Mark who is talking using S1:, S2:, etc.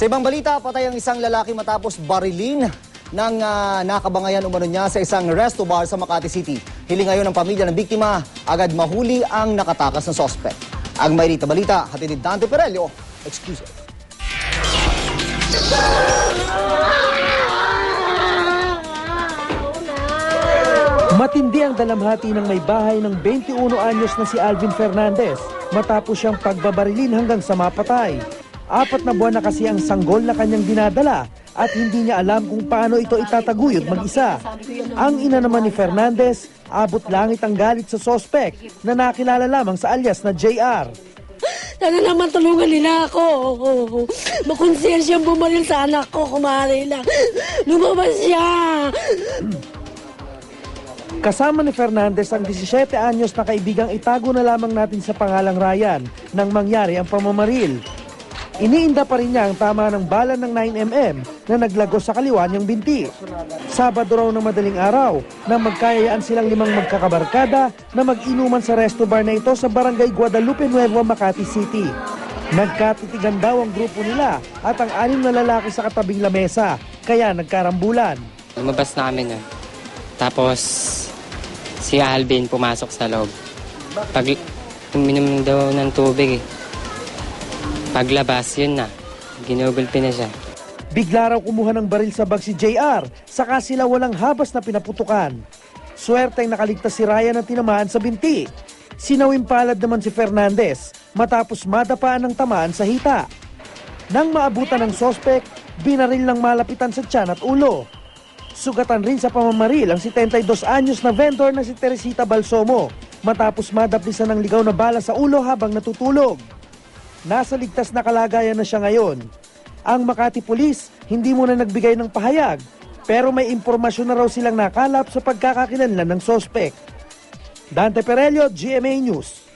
S1: Sa ibang balita, patay ang isang lalaki matapos barilin ng ah, nakabangayan umano niya sa isang resto bar sa Makati City. Hiling ngayon ng pamilya ng biktima, agad mahuli ang nakatakas ng sospek. Ang may rita balita, hatid ni Dante Perelio, exclusive.
S2: Matindi ang dalamhati ng may bahay ng 21 anyos na si Alvin Fernandez matapos siyang pagbabarilin hanggang sa mapatay. Apat na buwan na kasi ang sanggol na kanyang dinadala at hindi niya alam kung paano ito itataguyod mag-isa. Ang ina naman ni Fernandez, abot langit ang galit sa sospek na nakilala lamang sa alias na JR.
S3: Sana naman tulungan nila ako. Makonsensya bumalil sa anak ko, kumari lang. Lumabas siya.
S2: Kasama ni Fernandez ang 17 anyos na kaibigang itago na lamang natin sa pangalang Ryan nang mangyari ang pamamaril. Iniinda pa rin niya ang tama ng bala ng 9mm na naglagos sa kaliwa niyang binti. Sabado raw ng madaling araw na magkayayaan silang limang magkakabarkada na mag-inuman sa resto bar na ito sa barangay Guadalupe Nuevo, Makati City. Nagkatitigan daw ang grupo nila at ang anim na lalaki sa katabing lamesa, kaya nagkarambulan.
S4: Lumabas na kami nun. Tapos, si Alvin pumasok sa loob. Pag uminom daw ng tubig eh. Paglabas, yun na. Ginugulpi na siya.
S2: Bigla raw kumuha ng baril sa bag si JR, saka sila walang habas na pinaputukan. Swerte ang nakaligtas si Ryan ng tinamaan sa binti. Sinawim palad naman si Fernandez matapos madapaan ng tamaan sa hita. Nang maabutan ng sospek, binaril ng malapitan sa tiyan at ulo. Sugatan rin sa pamamaril ang 72 anyos na vendor na si Teresita Balsomo matapos madaplisan ng ligaw na bala sa ulo habang natutulog. Nasa ligtas na kalagayan na siya ngayon. Ang Makati Police hindi muna nagbigay ng pahayag pero may impormasyon na raw silang nakalap sa pagkakakilanlan ng sospek. Dante Perelio, GMA News.